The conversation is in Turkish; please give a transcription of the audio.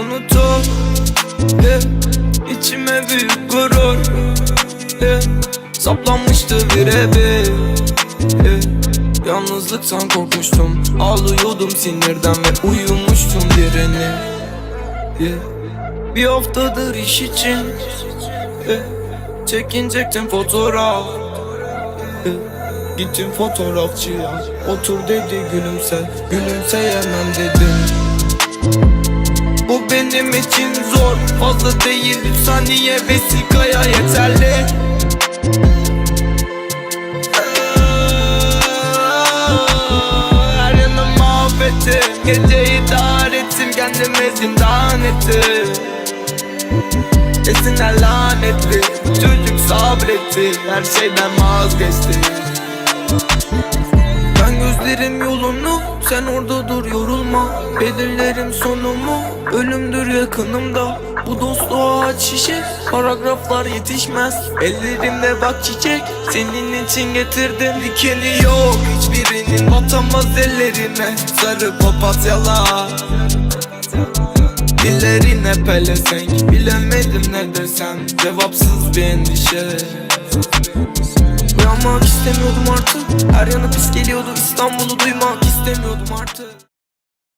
unutup yeah. İçime büyük gurur yeah. Saplanmıştı bir eve yeah. Yalnızlıktan korkmuştum Ağlıyordum sinirden ve uyumuştum yerine yeah. Bir haftadır iş için yeah. Çekinecektim fotoğraf yeah. Gittim fotoğrafçıya Otur dedi gülümse Gülümseyemem dedim benim için zor. Fazla değil bir saniye vesikaya yeterli. Her yanım mahvettim Geceyi dar ettim Kendime zindan ettim Esinler lanetli Çocuk sabretti. Her şeyden vazgeçti. Ben gözlerim yolunu Sen orada dur yorulma. Belirlerim sonumu. Ölümdür yakınımda. Bu dostluğa aç şişe. Paragraflar yetişmez. Ellerimde bak çiçek. Senin için getirdim Dikeni yok. Hiçbirinin batamaz ellerine. Sarı papatyalar. Dillerine pelesenk Bilemedim ne desem. Cevapsız bir endişe. Uyanmak istemiyordum artık. Her yanı pis geliyordu. İstanbul'u duymak istemiyordum artık